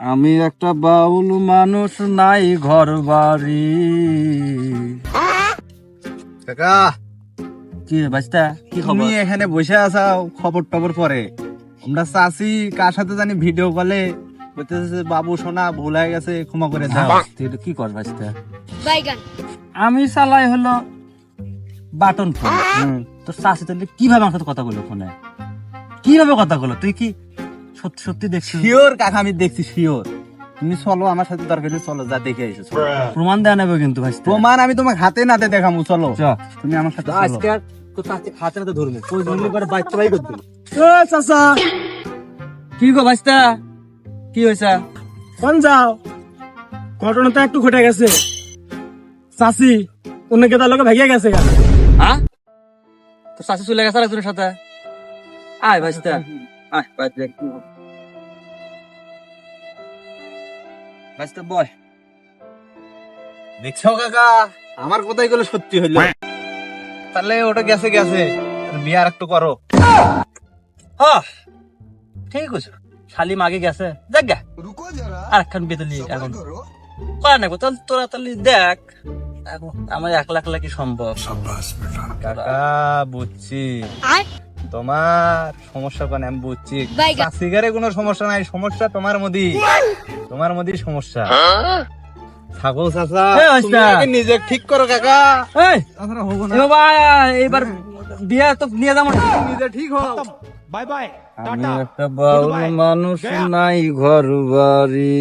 আমি একটা বাউল মানুষ নাই ঘর বাড়ি। কাকা কি রে বাস্তা কি তুমি এখানে বসে আসাও খবর টবর পরে। আমরা চাষি কার সাথে জানি ভিডিও কলে বলতেছে বাবু সোনা ভুল হয়ে গেছে ক্ষমা করে দাও। তুই কি কর বাইগান। আমি চালাই হলো বাটন ফোন হুম। তোর শাশি তাহলে কীভাবে আমার সাথে কথা বলল ফোনে? কীভাবে কথা বলল? তুই কি সত্যি সত্যি দেখছিস শিওর কাকা আমি দেখছি শিওর। তুমি চলো আমার সাথে দরকার নেই, চলো যা দেখে এসো চলো। প্রমাণ দেওয়া নেবে কিন্তু ভাই প্রমাণ আমি তোমাকে হাতে নাতে দেখামু চলো। তুমি আমার সাথে চলো। আজকে আর হাতে নাতে ধরবে ওই জন্য করে বাইক বাই করতে চাচা। কি গো ভাইস্তা? কি হয়েছে? কোন যাও ঘটনা তো একটু ঘটে গেছে। চাষি অন্য কেতার লোকে ভেগে গেছে। হ্যাঁ তোর শাশি চলে গেছে আরেকজনের সাথে? আয় ভাইস্তা। আয় বাইক ভাইস্তা বয় দেখছ কাকা? আমার কথাই গুলো সত্যি হইল। তাহলে ওটা গেছে গেছে। বিয়ার একটু করো। ঠিক আছে শালিম আগে গেছে। দেখ গা। আর একখান বেতলি এখন। কয় না চল তোরা তাহলে দেখ। এখন আমার এক লাখ লাখই সম্ভব। কাকা বুঝছি। তোমার সমস্যা কোন আমি বুঝছি। সিগারে কোনো সমস্যা নাই সমস্যা তোমার মধ্যে। তোমার মধ্যে সমস্যা। থাকো চাচা নিজে ঠিক করো কাকা। এই তাছাড়া হব না। এ বিয়া তো নিয়ে যাব নিজে ঠিক হও। আমি একটা বাউল মানুষ নাই ঘর বাড়ি